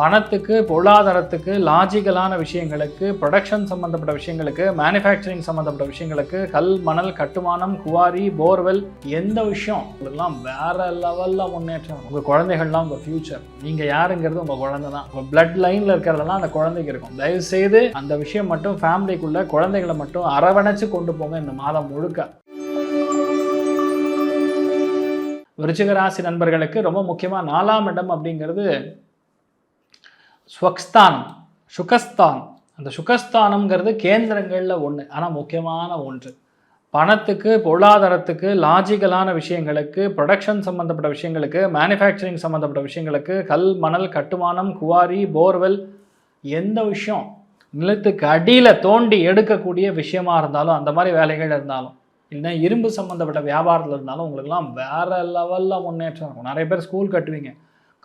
பணத்துக்கு பொருளாதாரத்துக்கு லாஜிக்கலான விஷயங்களுக்கு ப்ரொடக்ஷன் சம்மந்தப்பட்ட விஷயங்களுக்கு மேனுஃபேக்சரிங் சம்மந்தப்பட்ட விஷயங்களுக்கு கல் மணல் கட்டுமானம் குவாரி போர்வெல் எந்த விஷயம் இதெல்லாம் வேற லெவலில் முன்னேற்றம். உங்கள் குழந்தைகள்லாம் உங்கள் ஃபியூச்சர் நீங்கள் யாருங்கிறது உங்கள் குழந்தை தான். உங்கள் பிளட் லைனில் இருக்கிறதெல்லாம் அந்த குழந்தைக்கு இருக்கும். தயவு செய்து அந்த விஷயம் மட்டும் ஃபேமிலிக்குள்ளே குழந்தைகளை மட்டும் அரவணைச்சு கொண்டு போங்க இந்த மாதம் முழுக்க. விருச்சிக ராசி நண்பர்களுக்கு ரொம்ப முக்கியமாக நாலாம் இடம் அப்படிங்கிறது ஸ்வக்ஸ்தானம் சுகஸ்தானம். அந்த சுகஸ்தானம்ங்கிறது கேந்திரங்களில் ஒன்று ஆனால் முக்கியமான ஒன்று. பணத்துக்கு பொருளாதாரத்துக்கு லாஜிக்கலான விஷயங்களுக்கு ப்ரொடக்ஷன் சம்மந்தப்பட்ட விஷயங்களுக்கு மேனுஃபேக்சரிங் சம்மந்தப்பட்ட விஷயங்களுக்கு கல் மணல் கட்டுமானம் குவாரி போர்வெல் எந்த விஷயம் நிலத்துக்கு அடியில் தோண்டி எடுக்கக்கூடிய விஷயமா இருந்தாலும் அந்த மாதிரி வேலைகள் இருந்தாலும் இல்லை இரும்பு சம்மந்தப்பட்ட வியாபாரத்தில் இருந்தாலும் உங்களுக்குலாம் வேறு லெவலில் முன்னேற்றம் இருக்கும். நிறைய பேர் ஸ்கூல் கட்டுவீங்க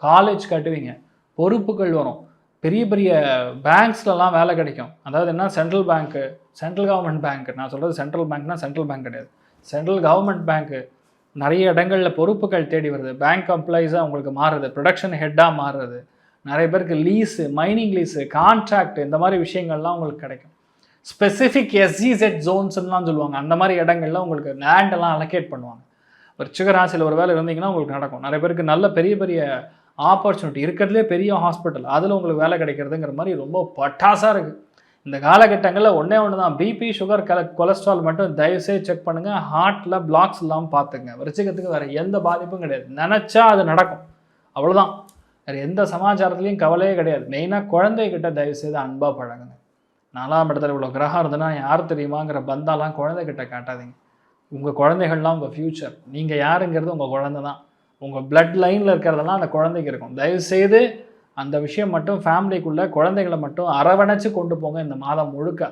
காலேஜ் கட்டுவீங்க பொறுப்புகள் வரும். பெரிய பெரிய பேங்க்ஸ்லலாம் வேலை கிடைக்கும். அதாவது என்ன? சென்ட்ரல் பேங்க்கு சென்ட்ரல் கவர்மெண்ட் பேங்க் நான் சொல்கிறது சென்ட்ரல் பேங்க்னா சென்ட்ரல் பேங்க் கிடையாது. சென்ட்ரல் கவர்மெண்ட் பேங்க்கு நிறைய இடங்களில் பொறுப்புகள் தேடி வருது. பேங்க் எம்ப்ளாயீஸாக உங்களுக்கு மாறுது. ப்ரொடக்ஷன் ஹெட்டாக மாறுறது நிறைய பேருக்கு லீஸு மைனிங் லீஸு கான்ட்ராக்ட் இந்த மாதிரி விஷயங்கள்லாம் உங்களுக்கு கிடைக்கும். ஸ்பெசிஃபிக் எஸ்இசெட் ஜோன்ஸ்லாம் சொல்லுவாங்க. அந்த மாதிரி இடங்கள்ல உங்களுக்கு லேண்டெல்லாம் அலோகேட் பண்ணுவாங்க. ஒரு சிகராசியில் ஒரு வேலை இருந்தீங்கன்னா உங்களுக்கு நடக்கும். நிறைய பேருக்கு நல்ல பெரிய பெரிய ஆப்பர்ச்சுனிட்டி இருக்கிறதுலே பெரிய ஹாஸ்பிட்டல் அதில் உங்களுக்கு வேலை கிடைக்கிறதுங்கிற மாதிரி ரொம்ப பட்டாசாக இருக்குது இந்த காலகட்டங்களில் ஒன்றே ஒன்று தான் பிபி சுகர் கல கொலஸ்ட்ரால் மட்டும் தயவுசெய்து செக் பண்ணுங்கள் ஹார்ட்டில் பிளாக்ஸ் இல்லாமல் பார்த்துங்க விருச்சிகத்துக்கு வேறு எந்த பாதிப்பும் கிடையாது. நினச்சா அது நடக்கும். அவ்வளோதான் வேறு எந்த சமாச்சாரத்துலேயும் கவலையே கிடையாது. மெயினாக குழந்தைகிட்ட தயவுசெய்து அன்பாக பழகுங்க. நாலாம் இடத்துல இவ்வளோ கிரகம் இருந்ததுன்னா யார் தெரியுமாங்கிற பந்தாலாம் குழந்தைகிட்ட காட்டாதீங்க. உங்கள் குழந்தைகள்லாம் உங்கள் ஃப்யூச்சர் நீங்கள் யாருங்கிறது உங்கள் குழந்தை தான் உங்கள் பிளட் லைனில் இருக்கிறதெல்லாம் அந்த குழந்தைக்கு இருக்கும். தயவுசெய்து அந்த விஷயம் மட்டும் ஃபேமிலிக்குள்ளே குழந்தைகளை மட்டும் அரவணைச்சு கொண்டு போங்க இந்த மாதம் முழுக்க.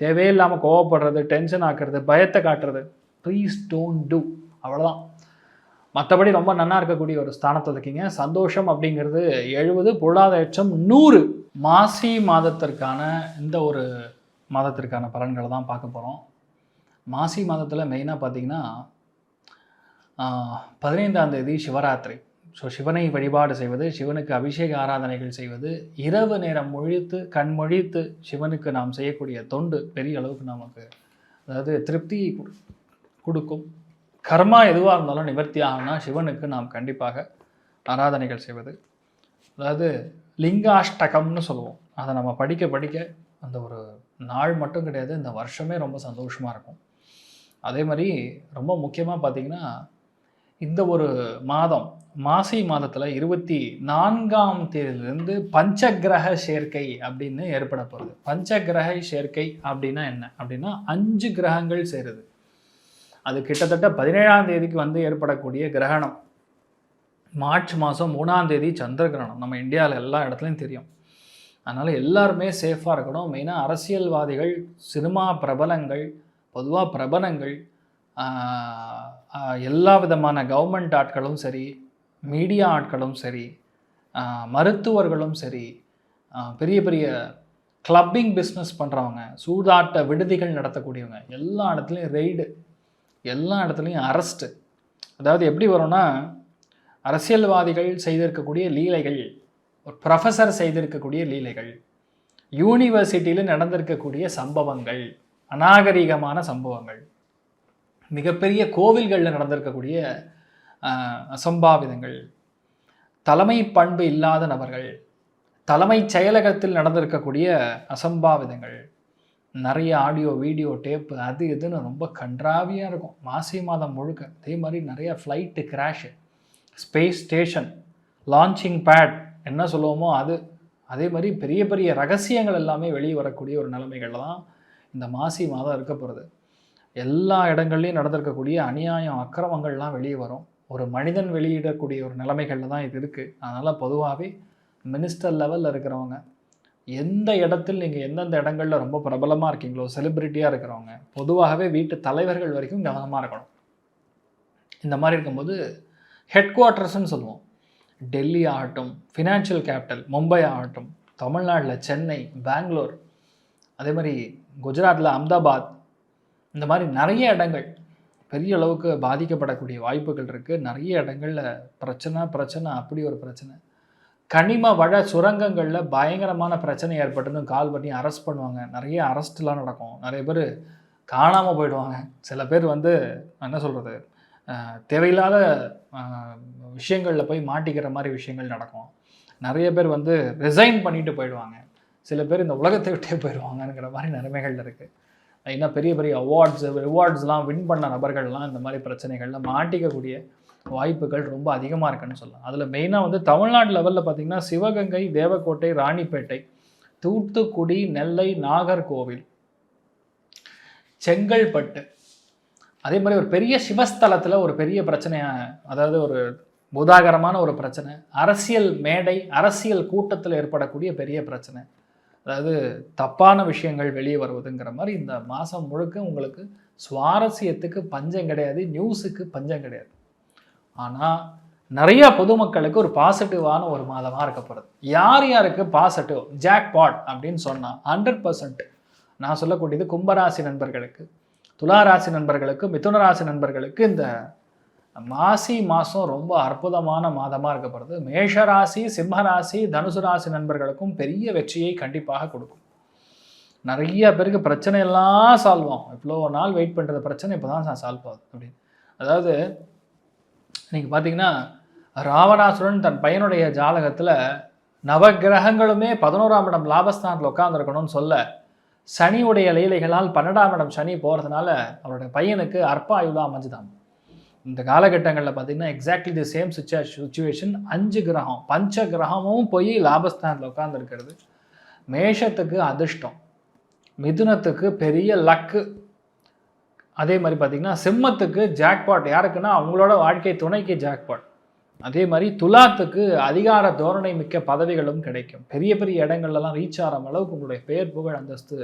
தேவையில்லாமல் கோவப்படுறது டென்ஷன் ஆக்குறது பயத்தை காட்டுறது. ப்ளீஸ் டோன்ட் டூ அவ்வளோதான் மற்றபடி ரொம்ப நன்னா இருக்கக்கூடிய ஒரு ஸ்தானத்தில் இருக்கீங்க. சந்தோஷம் அப்படிங்கிறது எழுபது பொருளாதாரம் நூறு. மாசி மாதத்திற்கான இந்த ஒரு மாதத்திற்கான பலன்களை தான் பார்க்க போகிறோம் மாசி மாதத்தில் மெயினாக பார்த்தீங்கன்னா பதினைந்தாம் தேதி சிவராத்திரி. ஸோ சிவனை வழிபாடு செய்வது சிவனுக்கு அபிஷேக ஆராதனைகள் செய்வது இரவு நேரம் முழித்து கண் மொழித்து சிவனுக்கு நாம் செய்யக்கூடிய தொண்டு பெரிய அளவுக்கு நமக்கு அதாவது திருப்தி கொடு- கொடுக்கும். கர்மா எதுவாக இருந்தாலும் நிவர்த்தி ஆகணும்னா சிவனுக்கு நாம் கண்டிப்பாக ஆராதனைகள் செய்வது. அதாவது லிங்காஷ்டகம்னு சொல்லுவோம். அதை நம்ம படிக்க படிக்க அந்த ஒரு நாள் மட்டும் கிடையாது இந்த வருஷமே ரொம்ப சந்தோஷமாக இருக்கும். அதே மாதிரி ரொம்ப முக்கியமாக பார்த்திங்கன்னா இந்த ஒரு மாதம் மாசி மாதத்தில் இருபத்தி நான்காம் தேதியிலிருந்து பஞ்சகிரக சேர்க்கை அப்படின்னு ஏற்பட பஞ்ச பஞ்சகிரக சேர்க்கை அப்படின்னா என்ன? அப்படின்னா அஞ்சு கிரகங்கள் சேருது. அது கிட்டத்தட்ட பதினேழாம் தேதிக்கு வந்து ஏற்படக்கூடிய கிரகணம். மார்ச் மாதம் மூணாம் தேதி சந்திர கிரகணம். நம்ம இந்தியாவில் எல்லா இடத்துலையும் தெரியும். அதனால் எல்லாருமே சேஃபாக இருக்கணும். மெயினாக அரசியல்வாதிகள் சினிமா பிரபலங்கள் பொதுவாக பிரபலங்கள் எல்லா விதமான கவர்மெண்ட் ஆட்களும் சரி மீடியா ஆட்களும் சரி மருத்துவர்களும் சரி பெரிய பெரிய கிளப்பிங் பிஸ்னஸ் பண்ணுறவங்க சூதாட்ட விடுதிகள் நடத்தக்கூடியவங்க எல்லா இடத்துலையும் ரெய்டு எல்லா இடத்துலையும் அரெஸ்ட்டு அதாவது எப்படி வரும்னா அரசியல்வாதிகள் செய்திருக்கக்கூடிய லீலைகள் ஒரு ப்ரொஃபஸர் செய்திருக்கக்கூடிய லீலைகள் யூனிவர்சிட்டியில் நடந்திருக்கக்கூடிய சம்பவங்கள் அநாகரிகமான சம்பவங்கள். மிகப்பெரிய கோவில்களில் நடந்திருக்கக்கூடிய அசம்பாவிதங்கள் தலைமை பண்பு இல்லாத நபர்கள் தலைமைச் செயலகத்தில் நடந்திருக்கக்கூடிய அசம்பாவிதங்கள் நிறைய ஆடியோ வீடியோ டேப்பு அது இதுன்னு ரொம்ப கன்றாவியாக இருக்கும். மாசி மாதம் முழுக்க. அதே மாதிரி நிறைய flight crash space station launching pad என்ன சொல்லுவோமோ அது. அதே மாதிரி பெரிய பெரிய ரகசியங்கள் எல்லாமே வெளியே வரக்கூடிய ஒரு நிலைமைகள் தான் இந்த மாசி மாதம் இருக்க போகிறது எல்லா இடங்கள்லையும் நடந்திருக்கக்கூடிய அநியாயம் அக்கிரமங்கள்லாம் வெளியே வரும். ஒரு மனிதன் வெளியிடக்கூடிய ஒரு நிலைமைகளில் தான் இது இருக்குது அதனால் பொதுவாகவே மினிஸ்டர் லெவலில் இருக்கிறவங்க எந்த இடத்தில் நீங்கள் எந்தெந்த இடங்களில் ரொம்ப பிரபலமாக இருக்கீங்களோ செலிப்ரிட்டியாக இருக்கிறவங்க பொதுவாகவே வீட்டு தலைவர்கள் வரைக்கும் கவனமாக இருக்கணும். இந்த மாதிரி இருக்கும்போது ஹெட் குவார்ட்டர்ஸ்னு சொல்லுவோம். டெல்லி ஆகட்டும் ஃபினான்ஷியல் கேபிட்டல் மும்பை ஆகட்டும் தமிழ்நாட்டில் சென்னை பெங்களூர் அதே மாதிரி குஜராத்தில் அஹமதாபாத் இந்த மாதிரி நிறைய இடங்கள் பெரிய அளவுக்கு பாதிக்கப்படக்கூடிய வாய்ப்புகள் இருக்குது நிறைய இடங்களில் பிரச்சனை பிரச்சனை அப்படி ஒரு பிரச்சனை. கனிம வள சுரங்கங்களில் பயங்கரமான பிரச்சனை ஏற்பட்டுன்னு கால் பண்ணி அரெஸ்ட் பண்ணுவாங்க. நிறைய அரெஸ்ட்லாம் நடக்கும். நிறைய பேர் காணாமல் போயிடுவாங்க. சில பேர் வந்து என்ன சொல்கிறது தேவையில்லாத விஷயங்களில் போய் மாட்டிக்கிற மாதிரி விஷயங்கள் நடக்கும். நிறைய பேர் வந்து ரிசைன் பண்ணிட்டு போயிடுவாங்க. சில பேர் இந்த உலகத்தை விட்டே போயிடுவாங்கங்கிற மாதிரி நிலைமைகள் இருக்குது என்ன பெரிய பெரிய அவார்ட்ஸு ரிவார்ட்ஸ்லாம் வின் பண்ண நபர்கள்லாம் இந்த மாதிரி பிரச்சனைகளில் மாட்டிக்கக்கூடிய வாய்ப்புகள் ரொம்ப அதிகமாக இருக்குன்னு சொல்லலாம். அதில் மெயினாக வந்து தமிழ்நாடு லெவலில் பார்த்திங்கன்னா சிவகங்கை தேவக்கோட்டை ராணிப்பேட்டை தூத்துக்குடி நெல்லை நாகர்கோவில் செங்கல்பட்டு. அதே மாதிரி ஒரு பெரிய சிவஸ்தலத்தில் ஒரு பெரிய பிரச்சனையாக அதாவது ஒரு உதாகரமான ஒரு பிரச்சனை அரசியல் மேடை அரசியல் கூட்டத்தில் ஏற்படக்கூடிய பெரிய பிரச்சனை. அதாவது தப்பான விஷயங்கள் வெளியே வருவதுங்கிற மாதிரி இந்த மாதம் முழுக்க உங்களுக்கு சுவாரஸ்யத்துக்கு பஞ்சம் கிடையாது நியூஸுக்கு பஞ்சம் கிடையாது. ஆனால் நிறையா பொதுமக்களுக்கு ஒரு பாசிட்டிவான ஒரு மாதமாக இருக்க போகிறது யார் யாருக்கு பாசிட்டிவ் ஜாக்பாட் அப்படின்னு சொன்னால் ஹண்ட்ரட் பர்சன்ட் நான் சொல்லக்கூடியது கும்பராசி நண்பர்களுக்கு துளாராசி நண்பர்களுக்கு மிதுன ராசி நண்பர்களுக்கு இந்த மாசி மாதம் ரொம்ப அற்புதமான மாதமாக இருக்கப்படுது. மேஷராசி சிம்மராசி தனுசு ராசி நண்பர்களுக்கும் பெரிய வெற்றியை கண்டிப்பாக கொடுக்கும். நிறைய பேருக்கு பிரச்சனை எல்லாம் சால்வ் ஆகும். இவ்வளோ நாள் வெயிட் பண்ணுற பிரச்சனை இப்போ தான் சால்வ் ஆகுது அப்படின்னு. அதாவது இன்றைக்கி பார்த்தீங்கன்னா ராவணாசுரன் தன் பையனுடைய ஜாதகத்தில் நவகிரகங்களுமே பதினோராம் இடம் லாபஸ்தானத்தில் உட்காந்துருக்கணும்னு சொல்ல சனியுடைய லீலைகளால் பன்னெண்டாம் இடம் சனி போகிறதுனால அவருடைய பையனுக்கு அற்ப ஆயுளாக அமைஞ்சுதான் இந்த காலகட்டங்களில் பார்த்தீங்கன்னா exactly the same situa situation அஞ்சு கிரகம் பஞ்ச கிரகமும் போய் லாபஸ்தானத்தில் உட்காந்துருக்கிறது மேஷத்துக்கு அதிர்ஷ்டம் மிதுனத்துக்கு பெரிய லக்கு அதே மாதிரி பார்த்திங்கன்னா சிம்மத்துக்கு ஜாக்பாட் யாருக்குன்னா அவங்களோட வாழ்க்கை துணைக்கு ஜாக்பாட் அதே மாதிரி துலாத்துக்கு அதிகார தோரணை மிக்க பதவிகளும் கிடைக்கும். பெரிய பெரிய இடங்கள்லாம் ரீச் ஆகிற அளவுக்கு உங்களுடைய பெயர் புகழ் அந்தஸ்து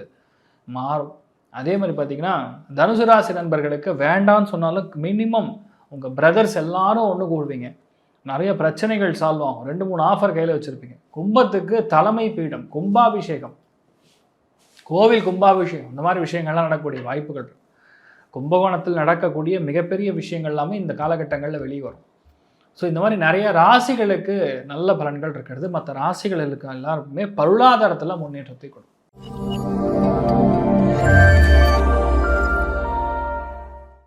மாறும். அதே மாதிரி பார்த்திங்கன்னா தனுசு ராசி நண்பர்களுக்கு வேண்டான்னு சொன்னாலும் மினிமம் உங்கள் பிரதர்ஸ் எல்லாரும் ஒன்று கூடுவீங்க. நிறைய பிரச்சனைகள் சால்வ் ஆகும். ரெண்டு மூணு ஆஃபர் கையில் வச்சுருப்பீங்க. கும்பத்துக்கு தலைமை பீடம் கும்பாபிஷேகம். கோவில் கும்பாபிஷேகம். இந்த மாதிரி விஷயங்கள்லாம் நடக்கக்கூடிய வாய்ப்புகள் கும்பகோணத்தில் நடக்கக்கூடிய மிகப்பெரிய விஷயங்கள் எல்லாமே இந்த காலகட்டங்களில் வெளியே வரும். ஸோ இந்த மாதிரி நிறைய ராசிகளுக்கு நல்ல பலன்கள் இருக்கிறது. மற்ற ராசிகளுக்கு எல்லாருக்குமே பொருளாதாரத்தில் முன்னேற்றத்தை கொடுக்கும்.